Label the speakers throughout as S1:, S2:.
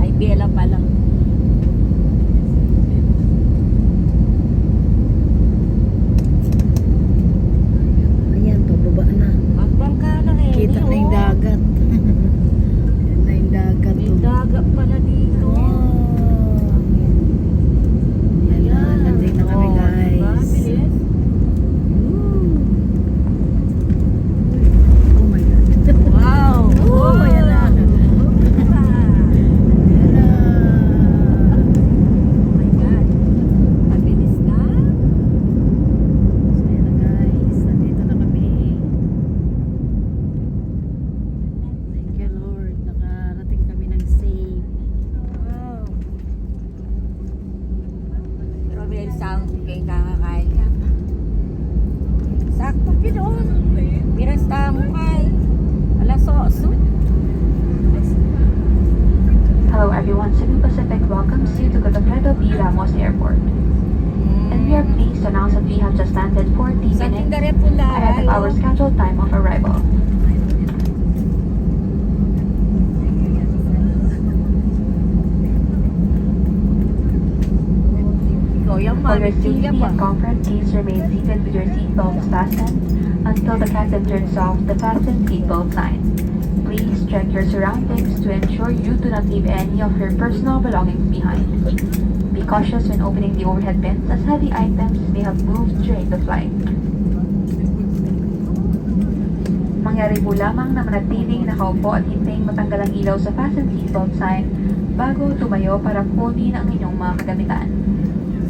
S1: Ay, Bella pala.
S2: Ayan,
S3: Cebu Pacific welcomes you to Godofredo B. Ramos Airport. And we are pleased to announce that we have just landed 40 minutes ahead of our scheduled time of arrival. For your safety and comfort, please remain seated with your seatbelts fastened until the captain turns off the fasten seatbelt sign. Please check your surroundings to ensure you do not leave any of your personal belongings behind. Be cautious when opening the overhead bins as heavy items may have moved during the flight. Mangyari po lamang na manatiling nakaupo at hintayin matanggal ang ilaw sa fasten seatbelt sign bago tumayo para kunin ang inyong mga kagamitan.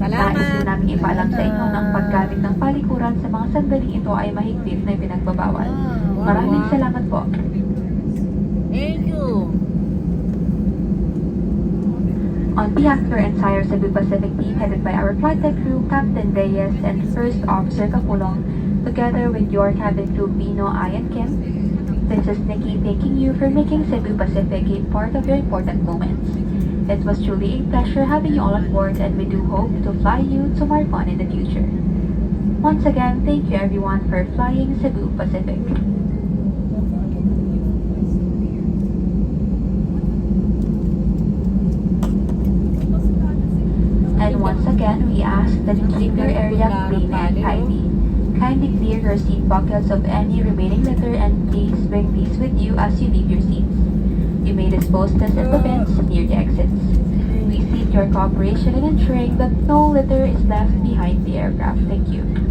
S3: Nais din
S1: Salamat.
S3: namin ipaalam sa inyo na ang paggamit ng palikuran sa mga sandaling ito ay mahigpit na ipinagbabawal.
S2: Wow.
S3: Maraming salamat po. On behalf of your entire Cebu Pacific team headed by our flight deck crew, Captain Reyes and First Officer Capulong, together with your cabin crew Pino, I, and Kim, this is Nikki thanking you for making Cebu Pacific a part of your important moments. It was truly a pleasure having you all on board and we do hope to fly you to fun in the future. Once again, thank you everyone for flying Cebu Pacific. And once again, we ask that you keep your area clean and tidy. Kindly clear your seat pockets of any remaining litter and please bring these with you as you leave your seats. You may dispose this in the bins near the exits. We seek your cooperation in ensuring that no litter is left behind the aircraft. Thank you.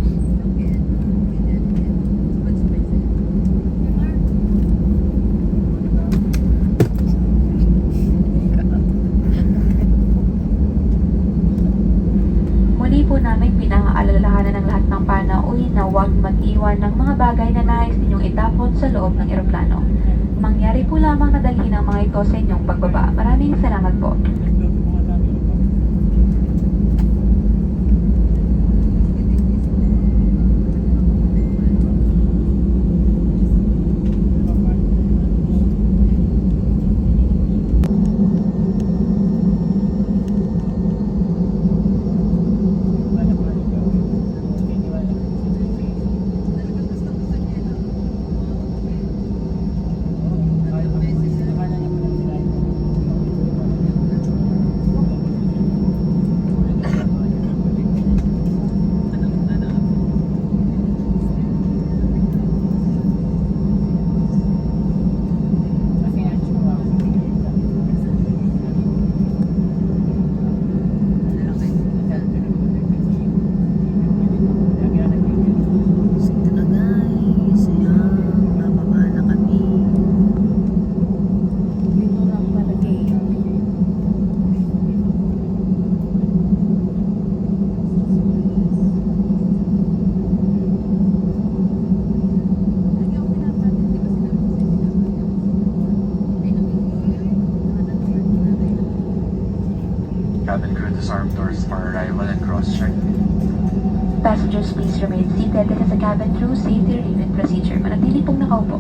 S3: Remain seated. This is a cabin crew safety related procedure. Manatili pong nakaupo.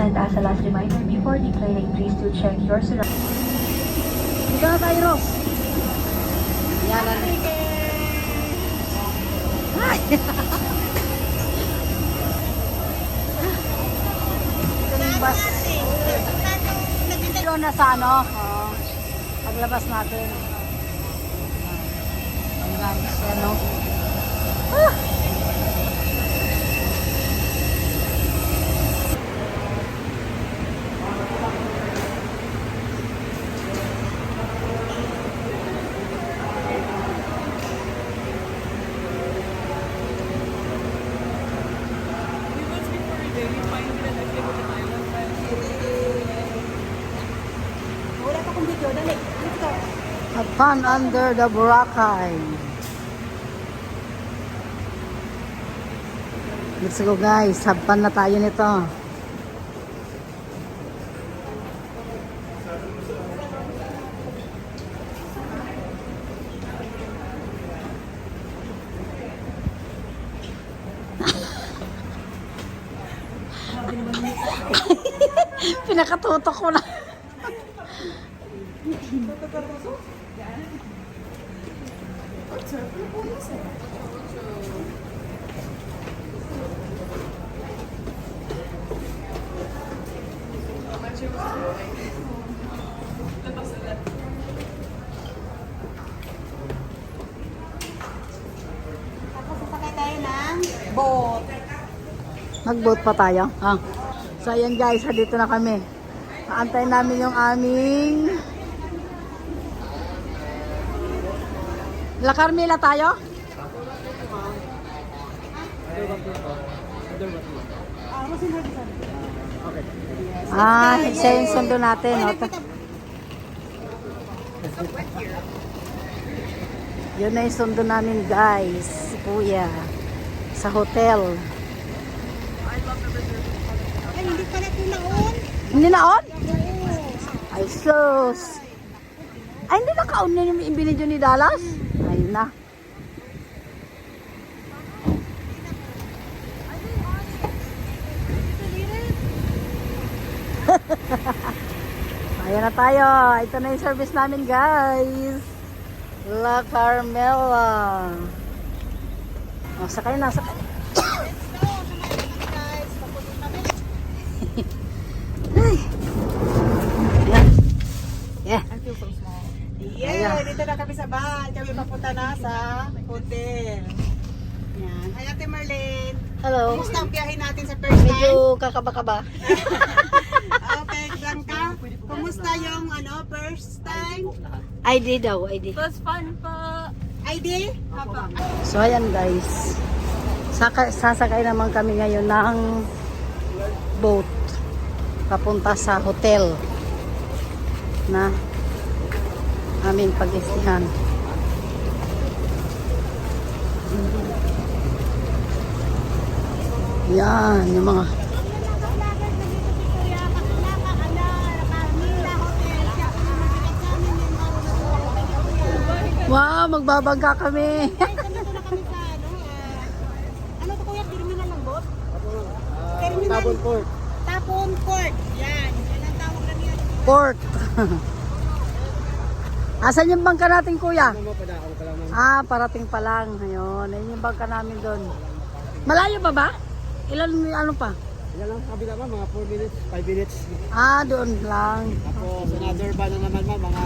S3: And as a last reminder, before deplaning, please do check your surroundings.
S2: Tayo, Ros. Yan Ay! Ito na sa ano, oh, paglabas natin. Ang ganda siya, fun under the Boracay. Let's go guys, have fun na tayo nito. Pinakatutok ko na.
S1: Sasakay tayo ng boat.
S2: Mag-boat pa tayo. Ah. So ayan guys, dito na kami. Aantay namin yung aming La Carmela tayo? Ah, siya yung sundo natin. No? Yun na yung sundo namin guys, kuya. Sa hotel.
S1: Ay, hindi pala ito naon.
S2: Hindi na on? Ay, sus. Ay, hindi na ka-on na yung ibinidyo ni Dallas? Ay, na. Ayan na tayo. Ito na yung service namin, guys. La Carmela. O, sakay na, sakay. Ay. Yeah,
S4: dito na kami sa bahay. Kami papunta na sa hotel. Yan. Hi, Ate Marlene.
S2: Hello.
S4: Kumusta ang biyahe natin sa first time?
S2: Medyo kakaba-kaba.
S4: Okay, Blanca. Kumusta yung ano, first time?
S2: ID daw, ID.
S1: was fun po.
S4: ID? Haba.
S2: So ayan guys. Saka, sasakay naman kami ngayon ng boat papunta sa hotel na aming pag-istihan. Yan, yung mga Wow, magbabangka kami.
S4: Ano to kuya? Terminal ng boat? Terminal. Tapon Court. Tapon Court. Yan. Yan ang tawag lang yan.
S2: Port. Asan yung bangka natin, kuya? Ah, parating pa lang. Ayun, ayun yung bangka namin doon. Malayo pa ba? Ilan, ano pa?
S5: Yan lang kabila ma, mga 4 minutes, 5 minutes.
S2: Ah, doon lang.
S5: Tapos another van na naman ma, mga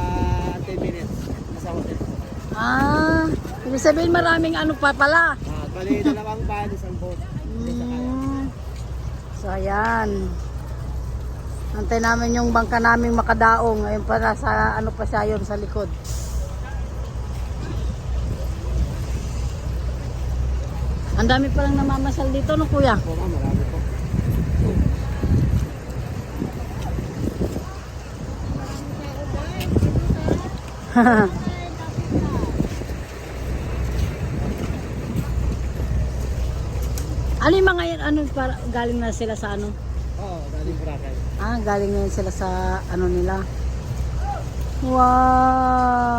S5: 10 minutes. Nasa hotel.
S2: Ah, ibig sabihin maraming ano pa pala.
S5: Ah, bali dalawang van, isang boat.
S2: Mm. So, ayan. Antay namin yung bangka namin makadaong. Ayun pa nasa ano pa siya yun sa likod. Ang dami palang namamasal dito, no kuya?
S5: Ma, marami po.
S2: ano yung mga yan? Ano, para, galing na sila sa ano? Ah, galing na yun sila sa ano nila. Wow!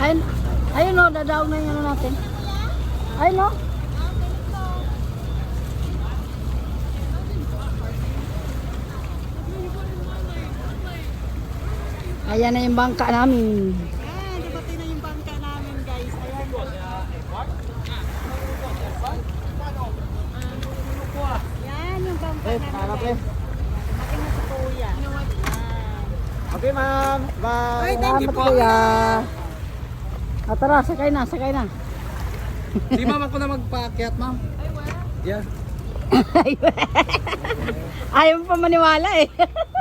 S2: Ayun, ayun o, dadaog na yung ano natin. Ayun o. Ayan na yung bangka namin.
S4: Ayan, dumating na yung bangka namin guys. Ayan. Yan yung bangka
S5: Eh,
S4: namin
S5: harap eh.
S4: guys. Dumating na si Kuya. Ayan.
S5: Okay, ma'am. Bye.
S4: Ay, thank you po.
S2: kuya. Ah, tara, sakay na, sakay na.
S5: Di ma'am ako na magpaakyat, ma'am. Yeah.
S2: Ayaw pa maniwala eh.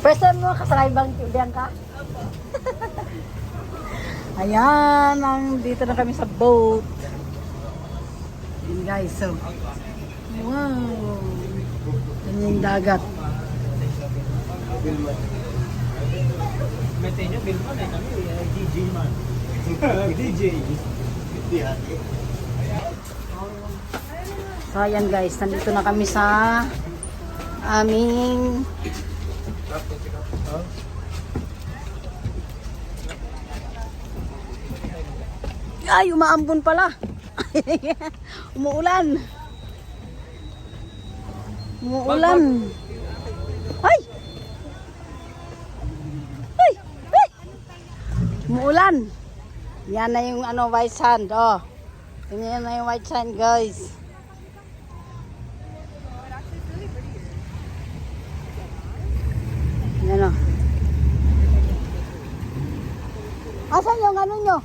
S2: First time mo kasakay bang Bianca? Ayan, ang, dito na kami sa boat. Ayan guys, so. Wow. Yan yung dagat.
S5: Mete nyo, Bill man, eh kami, eh, DJ man. DJ.
S2: So ayan guys, nandito na kami sa aming Ay, umaambon pala. Umuulan. Umuulan. Ay! Ay! Ay! Umuulan. Yan na yung ano, white sand. Oh. Yan na yung white sand, guys. Yan o. Asan yung ano nyo?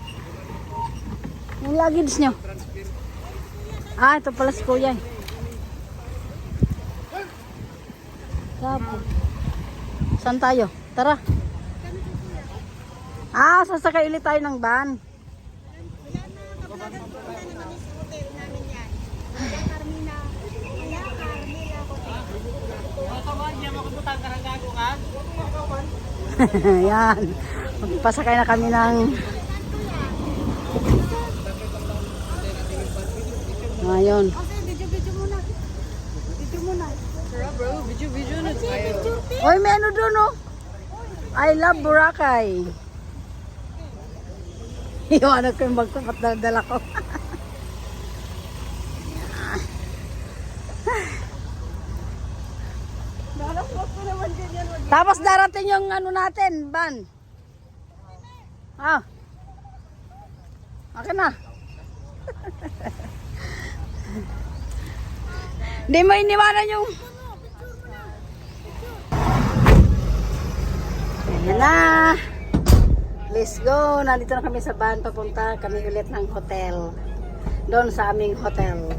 S2: Yung luggage nyo? Ah, ito pala si kuya eh. Sabi. Saan tayo? Tara. Ah, sasakay ulit tayo ng van. Yan. Magpasakay na kami ng Ngayon. Oy, may ano doon, oh. I love Boracay. Iwanan ko yung bag ko, ba't dala ko? Tapos darating yung ano natin, van. Ah. Akin na. Hindi mo iniwanan yung... Ayan na. Let's go. Nandito na kami sa van. Papunta kami ulit ng hotel. Doon sa aming hotel.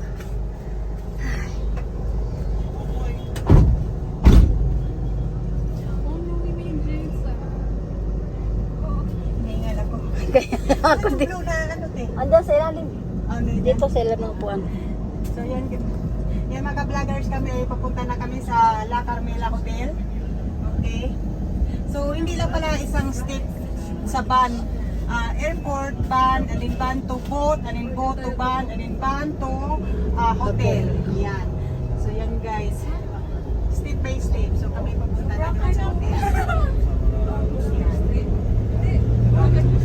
S2: Kaya ako din.
S4: Blue ano eh.
S2: Andan sa ilalim.
S4: Ah, ano yan?
S2: Dito sa ilalim ng puan.
S4: So yan, yan mga vloggers kami ay papunta na kami sa La Carmela Hotel. Okay. So hindi lang pala isang step sa van. Uh, airport van, and then van to boat, and then boat to van, and then van to uh, hotel. Yan. So yan guys. Step by step. So kami papunta na sa hotel. Yan.